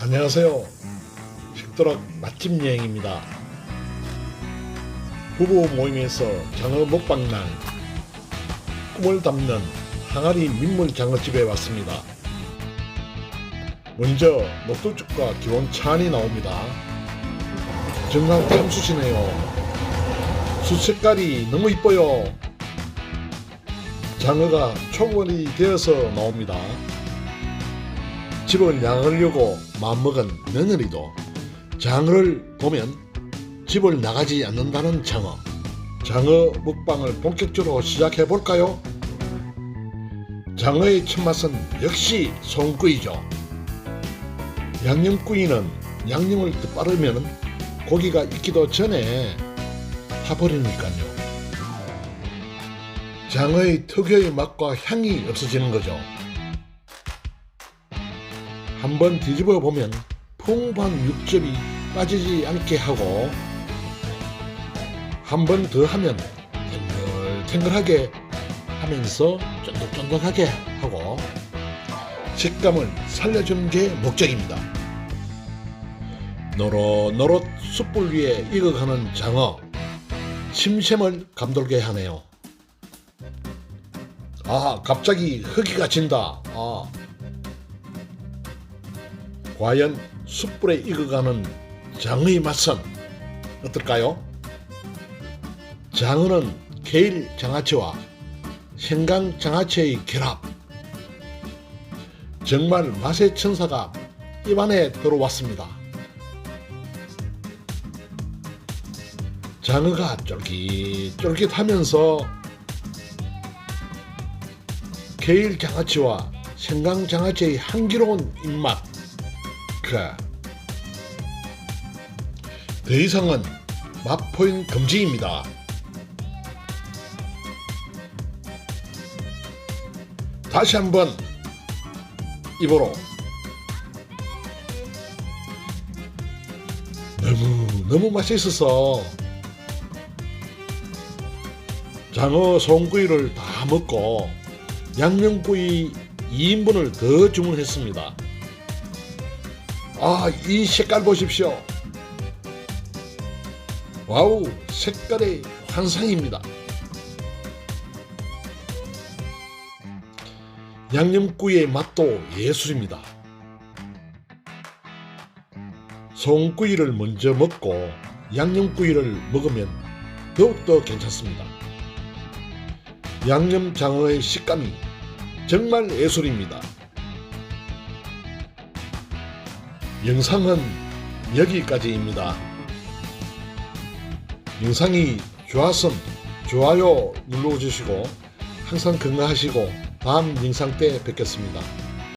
안녕하세요. 식도락 맛집 여행입니다. 부부 모임에서 장어 먹방날 꿈을 담는 항아리 민물 장어집에 왔습니다. 먼저 녹두죽과 기본 찬이 나옵니다. 정말 탐수시네요. 수 색깔이 너무 이뻐요. 장어가 초벌이 되어서 나옵니다. 집을 나가려고 마음먹은 며느리도 장어를 보면 집을 나가지 않는다는 장어. 장어 먹방을 본격적으로 시작해 볼까요? 장어의 첫맛은 역시 송구이죠. 양념구이는 양념을 더 빠르면 고기가 익기도 전에 타버리니까요. 장어의 특유의 맛과 향이 없어지는 거죠. 한번 뒤집어 보면 풍부한 육즙이 빠지지 않게 하고 한 번 더 하면 탱글탱글하게 하면서 쫀득쫀득하게 하고 식감을 살려주는 게 목적입니다. 노릇노릇 숯불 위에 익어가는 장어 심샘을 감돌게 하네요. 아 갑자기 허기가 진다. 아 과연 숯불에 익어가는 장의 맛은 어떨까요? 장어는 게일 장아찌와 생강 장아찌의 결합. 정말 맛의 천사가 입안에 들어왔습니다. 장어가 쫄깃쫄깃하면서 게일 장아찌와 생강 장아찌의 향기로운 입맛. 그. 더 이상은 맛포인 금지입니다. 다시 한번 입으로 너무 너무 맛있어서 장어 송구이를 다 먹고 양념구이 2인분을 더 주문했습니다. 아, 이 색깔 보십시오. 와우, 색깔의 환상입니다. 양념구이의 맛도 예술입니다. 송구이를 먼저 먹고 양념구이를 먹으면 더욱더 괜찮습니다. 양념장어의 식감이 정말 예술입니다. 영상은 여기까지입니다. 영상이 좋았음 좋아요 눌러주시고 항상 건강하시고 다음 영상 때 뵙겠습니다.